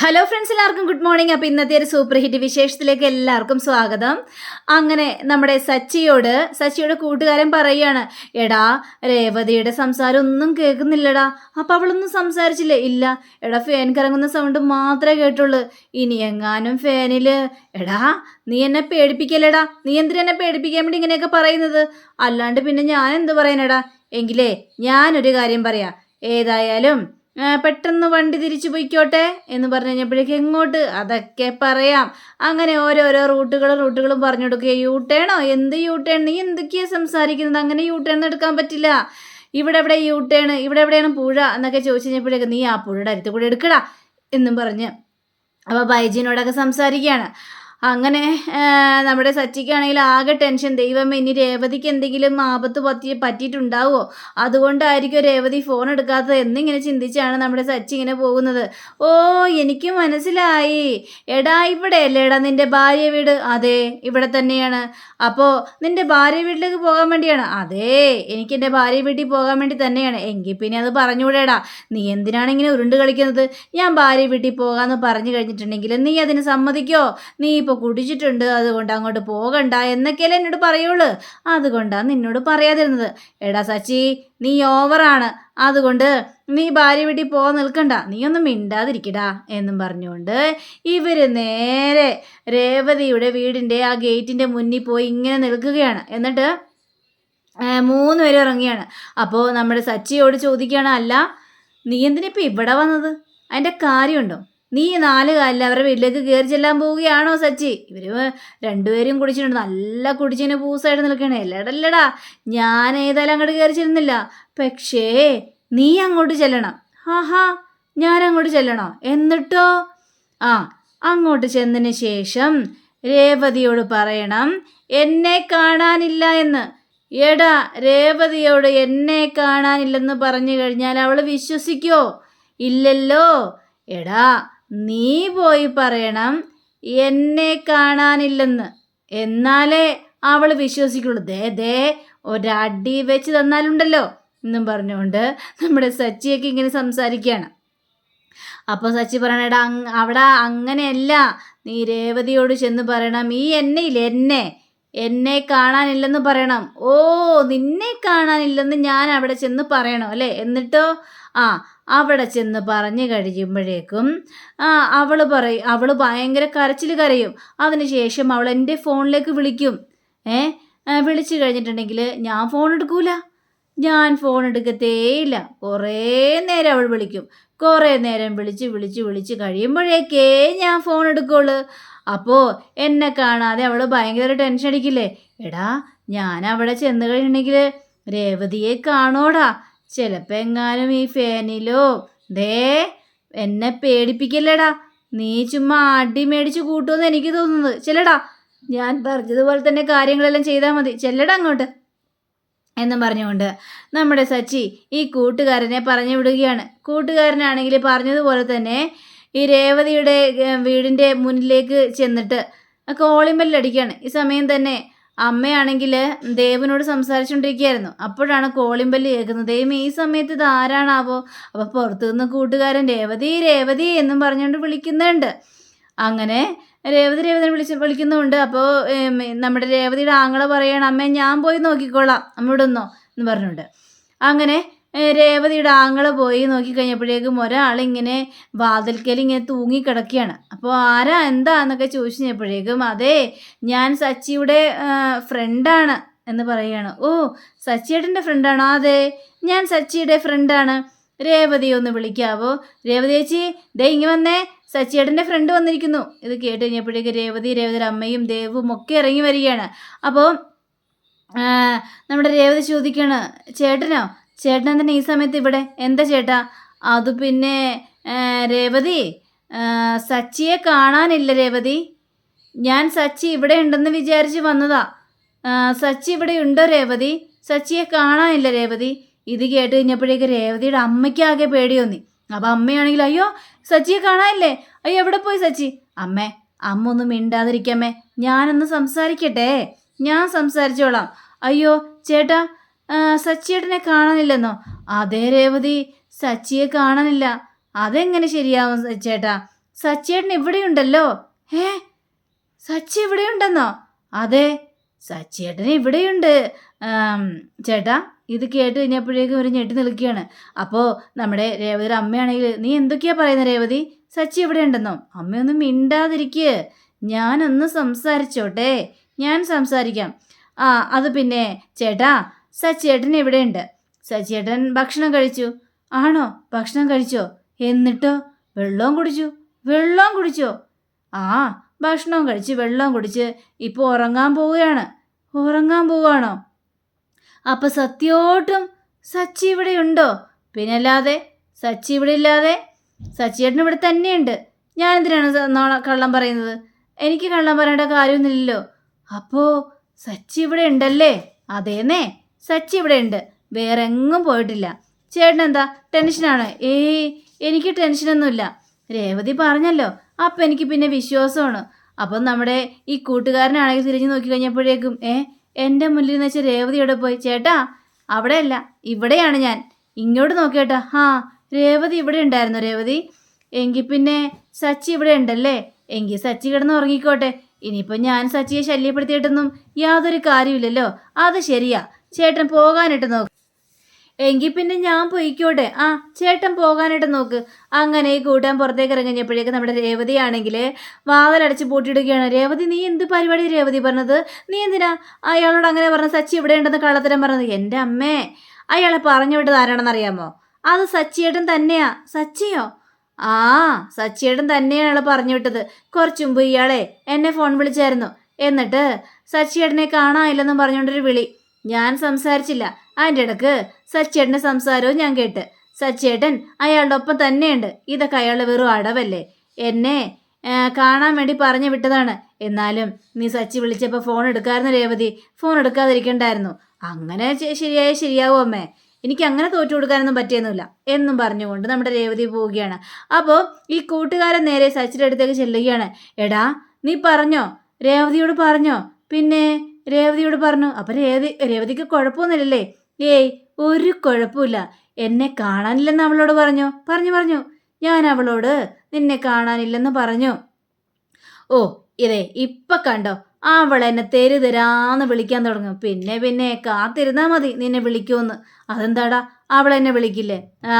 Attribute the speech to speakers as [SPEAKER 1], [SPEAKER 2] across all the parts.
[SPEAKER 1] Hello friends എല്ലാവർക്കും good morning അപ്പോൾ ഇന്നത്തെ ഒരു സൂപ്പർ ഹിറ്റ് വിശേഷത്തിലേക്ക് എല്ലാവർക്കും സ്വാഗതം. അങ്ങനെ നമ്മുടെ സച്ചിയോട് സച്ചിയുടെ കൂട്ടുകാരൻ പറയുകയാണ് എടാ രേവതിയുടെ സംസാരം ഒന്നും കേൾക്കുന്നില്ലടാ. അപ്പം അവളൊന്നും സംസാരിച്ചില്ലേ? ഇല്ല. എടാ ഫാൻ കറങ്ങുന്ന സൗണ്ട് മാത്രമേ കേട്ടുള്ളൂ. ഇനി എങ്ങാനും ഫാനിൽ എടാ നീ എന്നെ പേടിപ്പിക്കല്ലേടാ. നീ എന്തിനാ എന്നെ പേടിപ്പിക്കാൻ വേണ്ടി ഇങ്ങനെയൊക്കെ പറയുന്നത്? അല്ലാണ്ട് പിന്നെ ഞാൻ എന്ത് പറയാനടാ എങ്കിലേ ഞാനൊരു കാര്യം പറയാം. ഏതായാലും പെട്ടെന്ന് വണ്ടി തിരിച്ചു പോയിക്കോട്ടെ എന്ന് പറഞ്ഞു കഴിഞ്ഞപ്പോഴേക്ക് എങ്ങോട്ട്? അതൊക്കെ പറയാം. അങ്ങനെ ഓരോരോ റൂട്ടുകളും റൂട്ടുകളും പറഞ്ഞു കൊടുക്കുക. യൂ ടേണോ എന്ത് യൂ ടേൺ നീ എന്തൊക്കെയാണ് സംസാരിക്കുന്നത്? അങ്ങനെ യൂ ടേൺ എടുക്കാൻ പറ്റില്ല. ഇവിടെ എവിടെ യൂ ടേൺ ഇവിടെ എവിടെയാണ് പുഴ? എന്നൊക്കെ ചോദിച്ചു കഴിഞ്ഞപ്പോഴേക്ക് നീ ആ പുഴയുടെ അടുത്ത് കൂടെ എടുക്കടാ എന്നും പറഞ്ഞ്. അപ്പോൾ ബൈജിനോടൊക്കെ സംസാരിക്കുകയാണ്. അങ്ങനെ നമ്മുടെ സച്ചിക്കാണെങ്കിൽ ആകെ ടെൻഷൻ. ദൈവമേ ഇനി രേവതിക്ക് എന്തെങ്കിലും ആപത്ത് പറ്റി പറ്റിയിട്ടുണ്ടാവുമോ അതുകൊണ്ടായിരിക്കും രേവതി ഫോൺ എടുക്കാത്തത്. എന്നിങ്ങനെ ചിന്തിച്ചാണ് നമ്മുടെ സച്ചി ഇങ്ങനെ പോകുന്നത്. ഓ എനിക്ക് മനസ്സിലായി. എടാ ഇവിടെ അല്ലേ? എടാ നിന്റെ ഭാര്യ വീട്. അതെ ഇവിടെ തന്നെയാണ്. അപ്പോൾ നിന്റെ ഭാര്യ വീട്ടിലേക്ക് പോകാൻ വേണ്ടിയാണ്. അതെ എനിക്ക് എന്റെ ഭാര്യ വീട്ടിൽ പോകാൻ വേണ്ടി തന്നെയാണ്. എങ്കിൽ പിന്നെ അത് പറഞ്ഞുകൂടെടാ. നീ എന്തിനാണ് ഇങ്ങനെ ഉരുണ്ട് കളിക്കുന്നത്? ഞാൻ ഭാര്യ വീട്ടിൽ പോകാമെന്ന് പറഞ്ഞു കഴിഞ്ഞിട്ടുണ്ടെങ്കിൽ നീ അതിന് സമ്മതിക്കോ? നീ ഇപ്പോൾ കുടിച്ചിട്ടുണ്ട് അതുകൊണ്ട് അങ്ങോട്ട് പോകണ്ട എന്നൊക്കെയല്ലേ എന്നോട് പറയുള്ളൂ. അതുകൊണ്ടാണ് നിന്നോട് പറയാതിരുന്നത്. എടാ സച്ചി നീ ഓവറാണ്. അതുകൊണ്ട് നീ ഭാര്യ വീട്ടിൽ പോകാൻ നിൽക്കണ്ട. നീ ഒന്നും മിണ്ടാതിരിക്കടാ എന്നും പറഞ്ഞുകൊണ്ട് ഇവർ നേരെ രേവതിയുടെ വീടിന്റെ ആ ഗേറ്റിന്റെ മുന്നിൽ പോയി ഇങ്ങനെ നിൽക്കുകയാണ്. എന്നിട്ട് മൂന്ന് പേരും ഇറങ്ങിയാണ്. അപ്പോൾ നമ്മുടെ സച്ചിയോട് ചോദിക്കുകയാണ് അല്ല നീ എന്തിനിപ്പോൾ ഇവിടെ വന്നത്? അതിന്റെ കാര്യമുണ്ടോ? നീ നാല് കാലിൽ അവരുടെ വീട്ടിലേക്ക് കയറി ചെല്ലാൻ പോവുകയാണോ സച്ചി? ഇവർ രണ്ടുപേരും കുടിച്ചിട്ടുണ്ട്. നല്ല കുടിച്ചിന് പൂസായിട്ട് നിൽക്കണേ. അല്ലടല്ലടാ ഞാൻ ഏതായാലും അങ്ങോട്ട് കയറി ചെല്ലുന്നില്ല. പക്ഷേ നീ അങ്ങോട്ട് ചെല്ലണം. ആഹാ ഞാൻ അങ്ങോട്ട് ചെല്ലണോ? എന്നിട്ടോ? ആ അങ്ങോട്ട് ചെന്നതിന് ശേഷം രേവതിയോട് പറയണം എന്നെ കാണാനില്ല എന്ന്. എടാ രേവതിയോട് എന്നെ കാണാനില്ലെന്ന് പറഞ്ഞു കഴിഞ്ഞാൽ അവൾ വിശ്വസിക്കോ? ഇല്ലല്ലോ. എടാ നീ പോയി പറയണം എന്നെ കാണാനില്ലെന്ന്. എന്നാലേ അവൾ വിശ്വസിക്കുള്ളൂ. ദേ ദേ ഒരടി വെച്ച് തന്നാലുണ്ടല്ലോ എന്നും പറഞ്ഞുകൊണ്ട് നമ്മുടെ സച്ചിയൊക്കെ ഇങ്ങനെ സംസാരിക്കുകയാണ്. അപ്പോൾ സച്ചി പറയണടാ അവിടെ അങ്ങനെയല്ല. നീ രേവതിയോട് ചെന്ന് പറയണം. ഈ എന്നെ ഇല്ല എന്നെ. എന്നെ കാണാനില്ലെന്ന് പറയണം. ഓ നിന്നെ കാണാനില്ലെന്ന് ഞാൻ അവിടെ ചെന്ന് പറയണം അല്ലേ? എന്നിട്ടോ ആ അവിടെ ചെന്ന് പറഞ്ഞു കഴിയുമ്പോഴേക്കും അവൾ പറയും അവൾ ഭയങ്കര കരച്ചിൽ കരയും. അതിനുശേഷം അവൾ എന്റെ ഫോണിലേക്ക് വിളിക്കും. ഏ? വിളിച്ചു കഴിഞ്ഞിട്ടുണ്ടെങ്കിൽ ഞാൻ ഫോൺ എടുക്കൂല? ഞാൻ ഫോൺ എടുക്കത്തേയില്ല കുറേ നേരം അവൾ വിളിക്കും. കുറേ നേരം വിളിച്ച് വിളിച്ച് വിളിച്ച് കഴിയുമ്പോഴേക്കേ ഞാൻ ഫോൺ എടുക്കുള്ളൂ. അപ്പോൾ എന്നെ കാണാതെ അവൾ ഭയങ്കര ടെൻഷൻ അടിക്കില്ലേ? എടാ ഞാൻ അവിടെ ചെന്ന് കഴിഞ്ഞിട്ടുണ്ടെങ്കിൽ രേവതിയെ കാണോടാ ചിലപ്പോൾ എങ്ങാനും ഈ ഫാനിലോ ദേ എന്നെ പേടിപ്പിക്കല്ലേടാ. നീ ചുമ്മാ അടി മേടിച്ച് കൂട്ടുമെന്ന് എനിക്ക് തോന്നുന്നത്. ചെല്ലടാ ഞാൻ പറഞ്ഞതുപോലെ തന്നെ കാര്യങ്ങളെല്ലാം ചെയ്താൽ മതി. ചെല്ലടാ അങ്ങോട്ട്. എന്നും പറഞ്ഞുകൊണ്ട് നമ്മുടെ സച്ചി ഈ കൂട്ടുകാരനെ പറഞ്ഞു വിടുകയാണ്. കൂട്ടുകാരനാണെങ്കിൽ പറഞ്ഞതുപോലെ തന്നെ ഈ രേവതിയുടെ വീടിന്റെ മുന്നിലേക്ക് ചെന്നിട്ട് കോളിംബെല്ലടിക്കുകയാണ് ഈ സമയം തന്നെ അമ്മയാണെങ്കിൽ ദേവനോട് സംസാരിച്ചുകൊണ്ടിരിക്കുകയായിരുന്നു അപ്പോഴാണ് കോളിമ്പല്ല് കേൾക്കുന്നത്. ദൈവം ഈ സമയത്ത് ഇത് ആരാണാവോ? അപ്പോൾ പുറത്തു നിന്ന് കൂട്ടുകാരൻ രേവതി രേവതി എന്നും പറഞ്ഞുകൊണ്ട് വിളിക്കുന്നുണ്ട്. അങ്ങനെ രേവതി രേവതി വിളിച്ച് വിളിക്കുന്നുണ്ട് അപ്പോൾ നമ്മുടെ രേവതിയുടെ ആങ്ങളെ പറയണം അമ്മേ ഞാൻ പോയി നോക്കിക്കോളാം. അമ്മ ഇവിടെ എന്ന് പറഞ്ഞുകൊണ്ട്. അങ്ങനെ രേവതിയുടെ ആങ്ങളെ പോയി നോക്കിക്കഴിഞ്ഞപ്പോഴേക്കും ഒരാളിങ്ങനെ വാതിൽക്കൽ ഇങ്ങനെ തൂങ്ങിക്കിടക്കുകയാണ്. അപ്പോൾ ആരാ എന്താ എന്നൊക്കെ ചോദിച്ചു കഴിഞ്ഞപ്പോഴേക്കും അതെ ഞാൻ സച്ചിയുടെ ഫ്രണ്ടാണ് എന്ന് പറയുകയാണ്. ഓ സച്ചിയേട്ടന്റെ ഫ്രണ്ടാണോ? അതെ ഞാൻ സച്ചിയുടെ ഫ്രണ്ടാണ്. രേവതി ഒന്ന് വിളിക്കാവോ? രേവതി ചേച്ചി ദേ ഇങ്ങ് വന്നേ സച്ചിയേട്ടന്റെ ഫ്രണ്ട് വന്നിരിക്കുന്നു. ഇത് കേട്ട് കഴിഞ്ഞപ്പോഴേക്കും രേവതി രേവതിയുടെ അമ്മയും ദേവും ഒക്കെ ഇറങ്ങി വരികയാണ്. അപ്പോൾ നമ്മുടെ രേവതി ചോദിക്കാണ് ചേട്ടനോ? ചേട്ടൻ എന്തിനാ ഈ സമയത്ത് ഇവിടെ? എന്താ ചേട്ടാ? അത് പിന്നെ രേവതി സച്ചിയെ കാണാനില്ല രേവതി. ഞാൻ സച്ചി ഇവിടെ ഉണ്ടെന്ന് വിചാരിച്ച് വന്നതാ. സച്ചി ഇവിടെ ഉണ്ടോ രേവതി? സച്ചിയെ കാണാനില്ല രേവതി. ഇത് കേട്ട് കഴിഞ്ഞപ്പോഴേക്ക് രേവതിയുടെ അമ്മയ്ക്കാകെ പേടി തോന്നി. അപ്പം അമ്മയാണെങ്കിൽ അയ്യോ സച്ചിയെ കാണാനില്ലേ? അയ്യോ എവിടെ പോയി സച്ചി? അമ്മേ അമ്മ ഒന്ന് മിണ്ടാതിരിക്കമ്മേ. ഞാനൊന്ന് സംസാരിക്കട്ടെ. ഞാൻ സംസാരിച്ചോളാം. അയ്യോ ചേട്ടാ സച്ചിയേട്ടനെ കാണാനില്ലെന്നോ? അതേ രേവതി സച്ചിയെ കാണാനില്ല. അതെങ്ങനെ ശരിയാവും ചേട്ടാ സച്ചിയേട്ടൻ ഇവിടെയുണ്ടല്ലോ. ഏ സച്ചി ഇവിടെയുണ്ടെന്നോ? അതെ സച്ചിയേട്ടൻ ഇവിടെയുണ്ട്. ചേട്ടാ ഇത് കേട്ട് കഴിഞ്ഞപ്പോഴേക്കും ഒരു ഞെട്ടി നിൽക്കുകയാണ്. അപ്പോൾ നമ്മുടെ രേവതിയുടെ അമ്മയാണെങ്കിൽ നീ എന്തൊക്കെയാ പറയുന്നത് രേവതി? സച്ചി ഇവിടെ ഉണ്ടെന്നോ അമ്മയൊന്നും മിണ്ടാതിരിക്കുക ഞാനൊന്ന് സംസാരിച്ചോട്ടെ. ഞാൻ സംസാരിക്കാം. ആ അത് പിന്നെ ചേട്ടാ സച്ചിയേട്ടൻ ഇവിടെയുണ്ട്. സച്ചിയേട്ടൻ ഭക്ഷണം കഴിച്ചു. ആണോ? ഭക്ഷണം കഴിച്ചോ? എന്നിട്ടോ? വെള്ളവും കുടിച്ചു. വെള്ളവും കുടിച്ചോ? ആ ഭക്ഷണവും കഴിച്ച് വെള്ളവും കുടിച്ച് ഇപ്പോൾ ഉറങ്ങാൻ പോവുകയാണ്. ഉറങ്ങാൻ പോവുകയാണോ? അപ്പം സത്യോട്ടും സച്ചി ഇവിടെ ഉണ്ടോ? പിന്നെ അല്ലാതെ സച്ചി ഇവിടെ ഇല്ലാതെ സച്ചിയേട്ടൻ ഇവിടെ തന്നെയുണ്ട്. ഞാൻ എന്തിനാണ് കള്ളം പറയുന്നത്? എനിക്ക് കള്ളം പറയേണ്ട കാര്യമൊന്നുമില്ലല്ലോ. അപ്പോൾ സച്ചി ഇവിടെ ഉണ്ടല്ലേ? അതേന്നേ. സച്ചി ഇവിടെ ഉണ്ട്. വേറെ എങ്ങും പോയിട്ടില്ല. ചേട്ടൻ എന്താ? ടെൻഷനാണ് ഏയ് എനിക്ക് ടെൻഷനൊന്നുമില്ല രേവതി പറഞ്ഞല്ലോ. അപ്പം എനിക്ക് പിന്നെ വിശ്വാസമാണ്. അപ്പം നമ്മുടെ ഈ കൂട്ടുകാരനാണെങ്കിൽ തിരിഞ്ഞു നോക്കി കഴിഞ്ഞപ്പോഴേക്കും ഏ എന്റെ മുന്നിൽ നിന്ന് വെച്ചാൽ രേവതി ഇവിടെ പോയി? ചേട്ടാ അവിടെയല്ല. ഇവിടെയാണ് ഞാൻ. ഇങ്ങോട്ട് നോക്കിയേട്ടാ ആ രേവതി ഇവിടെ ഉണ്ടായിരുന്നു രേവതി. എങ്കിൽ പിന്നെ സച്ചി ഇവിടെ ഉണ്ടല്ലേ? എങ്കിൽ സച്ചി കിടന്ന് ഉറങ്ങിക്കോട്ടെ. ഇനിയിപ്പോൾ ഞാൻ സച്ചിയെ ശല്യപ്പെടുത്തിയിട്ടൊന്നും യാതൊരു കാര്യമില്ലല്ലോ. അത് ശരിയാ. ചേട്ടൻ പോകാനായിട്ട് നോക്ക്. എങ്കിൽ പിന്നെ ഞാൻ പൊയ്ക്കോട്ടെ. ആ ചേട്ടൻ പോകാനായിട്ട് നോക്ക്. അങ്ങനെ ഈ കൂട്ടാൻ പുറത്തേക്ക് ഇറങ്ങിയപ്പോഴേക്ക് നമ്മുടെ രേവതിയാണെങ്കിൽ വാതിലടച്ച് പൂട്ടിയിടുകയാണ്. രേവതി നീ എന്ത് പരിപാടി രേവതി പറഞ്ഞത്? നീ എന്തിനാ അയാളോട് അങ്ങനെ പറഞ്ഞ സച്ചി ഇവിടെ ഉണ്ടെന്ന് കള്ളത്തരം പറഞ്ഞത്? എന്റെ അമ്മേ അയാളെ പറഞ്ഞു വിട്ടത് ആരാണെന്ന് അറിയാമോ? അത് സച്ചിയേട്ടൻ തന്നെയാ. സച്ചിയോ? ആ സച്ചിയേട്ടൻ തന്നെയാണ് അയാൾ പറഞ്ഞു വിട്ടത്. കുറച്ചു മുമ്പ് ഇയാളെ എന്നെ ഫോൺ വിളിച്ചായിരുന്നു. എന്നിട്ട് സച്ചിയേട്ടനെ കാണാനില്ലെന്നും പറഞ്ഞുകൊണ്ടൊരു വിളി. ഞാൻ സംസാരിച്ചില്ല. അതിന്റെ ഇടയ്ക്ക് സച്ചേട്ടന്റെ സംസാരവും ഞാൻ കേട്ട്. സച്ചേട്ടൻ അയാളുടെ ഒപ്പം തന്നെയുണ്ട്. ഇതൊക്കെ അയാളുടെ വെറും അടവല്ലേ? എന്നെ കാണാൻ വേണ്ടി പറഞ്ഞു വിട്ടതാണ്. എന്നാലും നീ സച്ചി വിളിച്ചപ്പോൾ ഫോൺ എടുക്കാമായിരുന്നു രേവതി. ഫോൺ എടുക്കാതിരിക്കണ്ടായിരുന്നു. അങ്ങനെ ശരിയായ ശരിയാവും അമ്മേ? എനിക്ക് അങ്ങനെ തോറ്റു കൊടുക്കാനൊന്നും പറ്റിയൊന്നുമില്ല. എന്നും പറഞ്ഞുകൊണ്ട് നമ്മുടെ രേവതി പോവുകയാണ്. അപ്പോൾ ഈ കൂട്ടുകാരൻ നേരെ സച്ചിന്റെ അടുത്തേക്ക് ചെല്ലുകയാണ്. എടാ നീ പറഞ്ഞോ? രേവതിയോട് പറഞ്ഞോ? പിന്നെ രേവതിയോട് പറഞ്ഞു അപ്പം രേവതി രേവതിക്ക് കുഴപ്പമൊന്നുമില്ലല്ലേ? ഏയ് ഒരു കുഴപ്പമില്ല. എന്നെ കാണാനില്ലെന്ന് അവളോട് പറഞ്ഞു. പറഞ്ഞു പറഞ്ഞു. ഞാൻ അവളോട് നിന്നെ കാണാനില്ലെന്ന് പറഞ്ഞു. ഓ ഇതേ ഇപ്പൊ കണ്ടോ? അവൾ തെരു തരാന്ന് വിളിക്കാൻ തുടങ്ങും. പിന്നെ പിന്നെ കാത്തിരുന്നാ മതി നിന്നെ വിളിക്കുമെന്ന്. അതെന്താടാ? അവൾ എന്നെ വിളിക്കില്ലേ? ആ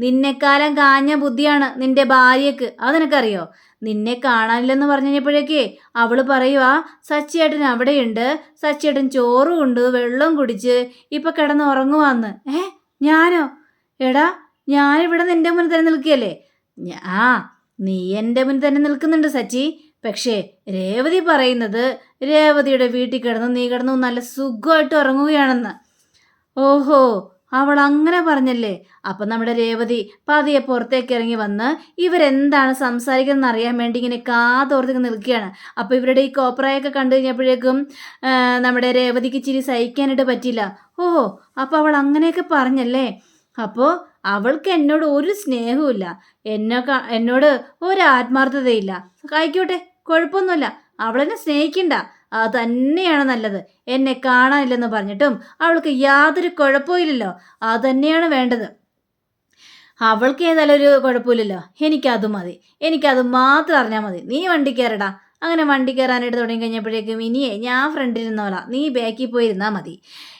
[SPEAKER 1] നിന്നെക്കാലം കാഞ്ഞ ബുദ്ധിയാണ് നിന്റെ ഭാര്യക്ക് അത് നിനക്കറിയോ നിന്നെ കാണാനില്ലെന്ന് പറഞ്ഞു കഴിഞ്ഞപ്പോഴേക്കേ അവൾ പറയുവാ സച്ചിയേട്ടൻ അവിടെയുണ്ട്. സച്ചിയേട്ടൻ ചോറും ഉണ്ട് വെള്ളം കുടിച്ച് ഇപ്പൊ കിടന്ന് ഉറങ്ങുവാന്ന്. ഏ ഞാനോ? എടാ ഞാനിവിടെ നിന്റെ മുന്നിൽ തന്നെ നിൽക്കുകയല്ലേ? ആ നീ എന്റെ മുന്നിൽ തന്നെ നിൽക്കുന്നുണ്ട് സച്ചി. പക്ഷേ രേവതി പറയുന്നത് രേവതിയുടെ വീട്ടിൽ കിടന്ന് നീ കിടന്നു നല്ല സുഖമായിട്ട് ഉറങ്ങുകയാണെന്ന്. ഓഹോ അവൾ അങ്ങനെ പറഞ്ഞല്ലേ? അപ്പം നമ്മുടെ രേവതി പതിയെ പുറത്തേക്ക് ഇറങ്ങി വന്ന് ഇവരെന്താണ് സംസാരിക്കുന്നതെന്ന് അറിയാൻ വേണ്ടി ഇങ്ങനെ കാതോർത്തേക്ക് നിൽക്കുകയാണ്. അപ്പോൾ ഇവരുടെ ഈ കോപ്രായൊക്കെ കണ്ടു കഴിഞ്ഞപ്പോഴേക്കും നമ്മുടെ രേവതിക്ക് ഇച്ചിരി സഹിക്കാനായിട്ട് പറ്റില്ല ഓഹോ അപ്പോൾ അവൾ അങ്ങനെയൊക്കെ പറഞ്ഞല്ലേ? അപ്പോൾ അവൾക്ക് എന്നോട് ഒരു സ്നേഹവുമില്ല. എന്നെ എന്നോട് ഒരു ആത്മാർത്ഥതയില്ല ആയിക്കോട്ടെ കുഴപ്പമൊന്നുമില്ല. അവളെന്നെ സ്നേഹിക്കണ്ട. അത് തന്നെയാണ് നല്ലത്. എന്നെ കാണാനില്ലെന്ന് പറഞ്ഞിട്ടും അവൾക്ക് യാതൊരു കുഴപ്പമില്ലല്ലോ അത് തന്നെയാണ് വേണ്ടത്. അവൾക്ക് ഏതായാലും ഒരു കുഴപ്പമില്ലല്ലോ എനിക്കത് മതി. എനിക്കത് മാത്രം അറിഞ്ഞാൽ മതി. നീ വണ്ടി കയറടാ. അങ്ങനെ വണ്ടി കയറാനായിട്ട് തുടങ്ങി കഴിഞ്ഞപ്പോഴേക്കും ഇനിയേ ഞാൻ ഫ്രണ്ടിൽ ഇരുന്നോളാം. നീ ബാക്കിൽ പോയി ഇരുന്നാൽ മതി.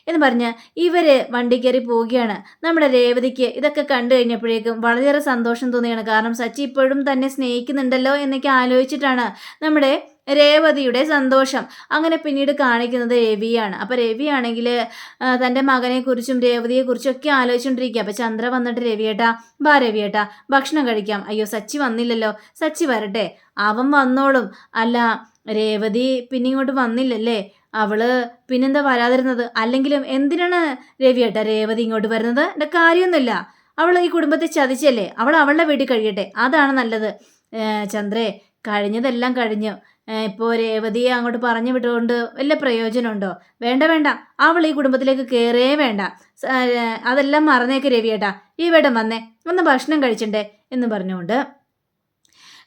[SPEAKER 1] എന്ന് പറഞ്ഞ് ഇവർ വണ്ടി കയറി പോവുകയാണ്. നമ്മുടെ രേവതിക്ക് ഇതൊക്കെ കണ്ടു കഴിഞ്ഞപ്പോഴേക്കും വളരെയേറെ സന്തോഷം തോന്നിയാണ് കാരണം സച്ചി ഇപ്പോഴും തന്നെ സ്നേഹിക്കുന്നുണ്ടല്ലോ എന്നൊക്കെ ആലോചിച്ചിട്ടാണ് നമ്മുടെ രേവതിയുടെ സന്തോഷം അങ്ങനെ പിന്നീട് കാണിക്കുന്നത് രവിയാണ്. അപ്പോൾ രവിയാണെങ്കിൽ തന്റെ മകനെക്കുറിച്ചും രേവതിയെക്കുറിച്ചും ഒക്കെ ആലോചിച്ചുകൊണ്ടിരിക്കുക. അപ്പോൾ ചന്ദ്ര വന്നിട്ട് രവിയേട്ടാ ബാ രവിയേട്ടാ ഭക്ഷണം കഴിക്കാം. അയ്യോ സച്ചി വന്നില്ലല്ലോ. സച്ചി വരട്ടെ അവൻ വന്നോളും. അല്ല രേവതി പിന്നെ ഇങ്ങോട്ട് വന്നില്ലല്ലേ. അവൾ പിന്നെന്താ വരാതിരുന്നത്? അല്ലെങ്കിലും എന്തിനാണ് രവിയേട്ട രേവതി ഇങ്ങോട്ട് വരുന്നത്? എന്റെ കാര്യമൊന്നുമില്ല. അവൾ ഈ കുടുംബത്തെ ചതിച്ചല്ലേ? അവൾ അവളുടെ വീട്ടിൽ കഴിയട്ടെ. അതാണ് നല്ലത്. ചന്ദ്രേ കഴിഞ്ഞതെല്ലാം കഴിഞ്ഞു. ഇപ്പോൾ രേവതിയെ അങ്ങോട്ട് പറഞ്ഞു വിട്ടുകൊണ്ട് വല്ല പ്രയോജനമുണ്ടോ? വേണ്ട വേണ്ട. അവൾ ഈ കുടുംബത്തിലേക്ക് കയറേ വേണ്ട. അതെല്ലാം മറന്നേക്ക് രവിയേട്ടാ. ഈ വേടം വന്നേ. ഒന്ന് ഭക്ഷണം കഴിച്ചിണ്ടേ എന്ന് പറഞ്ഞുകൊണ്ട്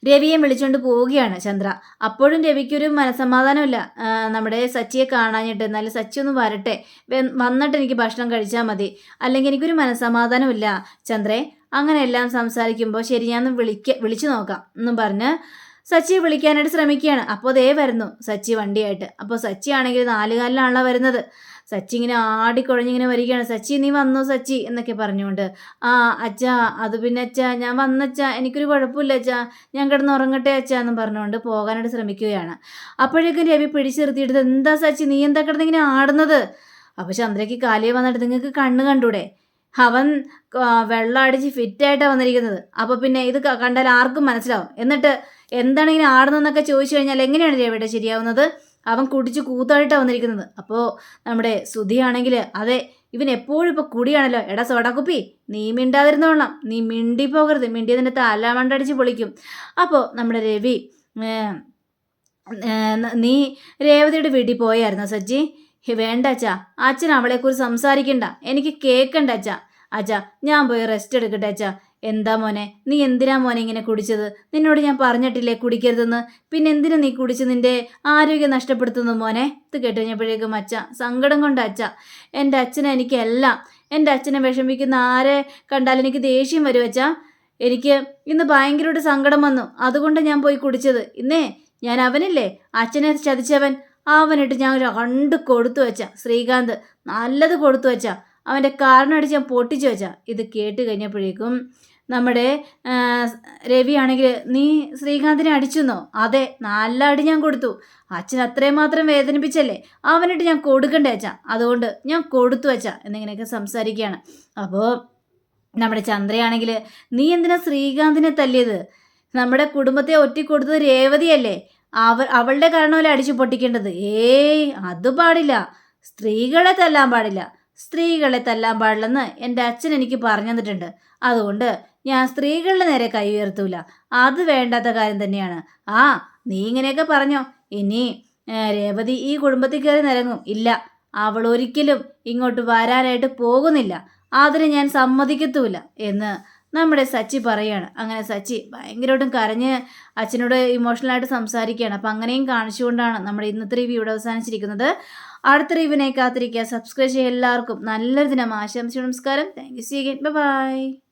[SPEAKER 1] രവിയെ വിളിച്ചുകൊണ്ട് പോവുകയാണ് ചന്ദ്ര. അപ്പോഴും രവിക്കൊരു മനസമാധാനമില്ല നമ്മുടെ സച്ചിയെ കാണാഞ്ഞിട്ട് എന്നാലും സച്ചി ഒന്ന് വരട്ടെ. വന്നിട്ട് എനിക്ക് ഭക്ഷണം കഴിച്ചാൽ മതി. അല്ലെങ്കിൽ എനിക്കൊരു മനസമാധാനമില്ല ചന്ദ്രേ അങ്ങനെ എല്ലാം സംസാരിക്കുമ്പോൾ ശരി ഞാൻ വിളിക്ക വിളിച്ചു നോക്കാം എന്നും പറഞ്ഞ് സച്ചിയെ വിളിക്കാനായിട്ട് ശ്രമിക്കുകയാണ്. അപ്പോൾ ദേ വരുന്നു സച്ചി വണ്ടിയായിട്ട്. അപ്പോൾ സച്ചി ആണെങ്കിൽ നാലുകാലിലാണല്ലോ വരുന്നത്. സച്ചി ഇങ്ങനെ ആടിക്കുഴഞ്ഞിങ്ങനെ വരികയാണ്. സച്ചി നീ വന്നോ സച്ചി? എന്നൊക്കെ പറഞ്ഞുകൊണ്ട് ആ അച്ഛാ അത് പിന്നെ അച്ഛാ ഞാൻ വന്നച്ചാ എനിക്കൊരു കുഴപ്പമില്ല അച്ഛാ ഞാൻ കിടന്ന് ഉറങ്ങട്ടെ അച്ഛാ എന്ന് പറഞ്ഞുകൊണ്ട് പോകാനായിട്ട് ശ്രമിക്കുകയാണ്. അപ്പോഴേക്കും രവി പിടിച്ചു എന്താ സച്ചി നീ എന്താ കിടന്ന് ഇങ്ങനെ ആടുന്നത്? അപ്പോൾ ചന്ദ്രയ്ക്ക് കാലിയെ വന്നിട്ട് നിങ്ങൾക്ക് കണ്ണ് കണ്ടൂടെ? അവൻ വെള്ളം അടിച്ച് ഫിറ്റായിട്ടാണ് വന്നിരിക്കുന്നത്. അപ്പോൾ പിന്നെ ഇത് കണ്ടാൽ ആർക്കും മനസ്സിലാവും. എന്നിട്ട് എന്താണ് ഇങ്ങനെ ആടുന്നതെന്നൊക്കെ ചോദിച്ചു കഴിഞ്ഞാൽ എങ്ങനെയാണ് രവിയുടെ ശരിയാവുന്നത്? അവൻ കുടിച്ച് കൂത്തായിട്ടാണ് വന്നിരിക്കുന്നത്. അപ്പോൾ നമ്മുടെ സുധിയാണെങ്കിൽ അതെ ഇവൻ എപ്പോഴും ഇപ്പോൾ കുടിയാണല്ലോ. എടാ സോടാക്കുപ്പി നീ മിണ്ടാതിരുന്നോളാം നീ മിണ്ടി പോകരുത് മിണ്ടി നിന്റെ തല മണ്ടടിച്ച് പൊളിക്കും. അപ്പോൾ നമ്മുടെ രവി നീ രേവതിയുടെ വീട്ടിൽ പോയായിരുന്നോ സജ്ജി? വേണ്ട അച്ഛാ. അച്ഛൻ അവളെക്കുറിച്ച് സംസാരിക്കണ്ട. എനിക്ക് കേൾക്കണ്ട അച്ഛാ. അച്ഛാ ഞാൻ പോയി റെസ്റ്റ് എടുക്കട്ടെ അച്ഛാ. എന്താ മോനെ? നീ എന്തിനാ മോനെ ഇങ്ങനെ കുടിച്ചത്? നിന്നോട് ഞാൻ പറഞ്ഞിട്ടില്ലേ കുടിക്കരുതെന്ന്? പിന്നെ എന്തിനാ നീ കുടിച്ച് നിന്റെ ആരോഗ്യം നഷ്ടപ്പെടുത്തുന്നു മോനെ? ഇത് കേട്ടുകഴിഞ്ഞപ്പോഴേക്കും അച്ഛ സങ്കടം കൊണ്ട് അച്ഛ എന്റെ അച്ഛനെ എനിക്കെല്ലാം. എന്റെ അച്ഛനെ വിഷമിക്കുന്ന ആരെ കണ്ടാൽ എനിക്ക് ദേഷ്യം വരും അച്ഛാ. എനിക്ക് ഇന്ന് ഭയങ്കരമായിട്ട് സങ്കടം വന്നു. അതുകൊണ്ട് ഞാൻ പോയി കുടിച്ചത്. ഇന്നേ ഞാൻ അവനില്ലേ? അച്ഛനെ ചതിച്ചവൻ. അവനിട്ട് ഞാൻ രണ്ട് കൊടുത്തു വെച്ച ശ്രീകാന്ത് നല്ലത് കൊടുത്തു വെച്ചാ അവന്റെ കാരണടിച്ച് ഞാൻ പൊട്ടിച്ചു വച്ച ഇത് കേട്ട് കഴിഞ്ഞപ്പോഴേക്കും നമ്മുടെ രവിയാണെങ്കിൽ നീ ശ്രീകാന്തിനെ അടിച്ചെന്നോ? അതെ നല്ല അടി ഞാൻ കൊടുത്തു. അച്ഛൻ അത്രയും മാത്രം വേദനിപ്പിച്ചല്ലേ? അവനിട്ട് ഞാൻ കൊടുക്കണ്ടേ അച്ഛാ? അതുകൊണ്ട് ഞാൻ കൊടുത്തു അച്ഛാ എന്നിങ്ങനെയൊക്കെ സംസാരിക്കുകയാണ്. അപ്പോൾ നമ്മുടെ ചന്ദ്രയാണെങ്കിൽ നീ എന്തിനാ ശ്രീകാന്തിനെ തല്ലിയത്? നമ്മുടെ കുടുംബത്തെ ഒറ്റിക്കൊടുത്തത് രേവതിയല്ലേ അവർ അവളുടെ കാരണമല്ലേ അടിച്ചു പൊട്ടിക്കേണ്ടത്? ഏയ് അത് പാടില്ല. സ്ത്രീകളെ തല്ലാൻ പാടില്ല. സ്ത്രീകളെ തല്ലാൻ പാടില്ലെന്ന് എന്റെ അച്ഛൻ എനിക്ക് പറഞ്ഞു തന്നിട്ടുണ്ട്. അതുകൊണ്ട് ഞാൻ സ്ത്രീകളുടെ നേരെ കൈ ഉയർത്തൂല. അത് വേണ്ടാത്ത കാര്യം തന്നെയാണ്. ആ നീ ഇങ്ങനെയൊക്കെ പറഞ്ഞോ. ഇനി രേവതി ഈ കുടുംബത്തിൽ കയറി നിരങ്ങും. ഇല്ല അവൾ ഒരിക്കലും ഇങ്ങോട്ട് വരാനായിട്ട് പോകുന്നില്ല. അതിന് ഞാൻ സമ്മതിക്കത്തൂല എന്ന് നമ്മുടെ സച്ചി പറയാണ്. അങ്ങനെ സച്ചി ഭയങ്കരമായിട്ടും കരഞ്ഞ് അച്ഛനോട് ഇമോഷണലായിട്ട് സംസാരിക്കുകയാണ്. അപ്പം അങ്ങനെയും കാണിച്ചുകൊണ്ടാണ് നമ്മുടെ ഇന്നത്തെ റിവ്യൂ ഇവിടെ അവസാനിച്ചിരിക്കുന്നത്. അടുത്ത റിവ്യൂവിനെ കാത്തിരിക്കുക. സബ്സ്ക്രൈബ് ചെയ്യുക എല്ലാവർക്കും നല്ലൊരു ദിനം. ആശംസിച്ചു നമസ്കാരം. Thank you see again bye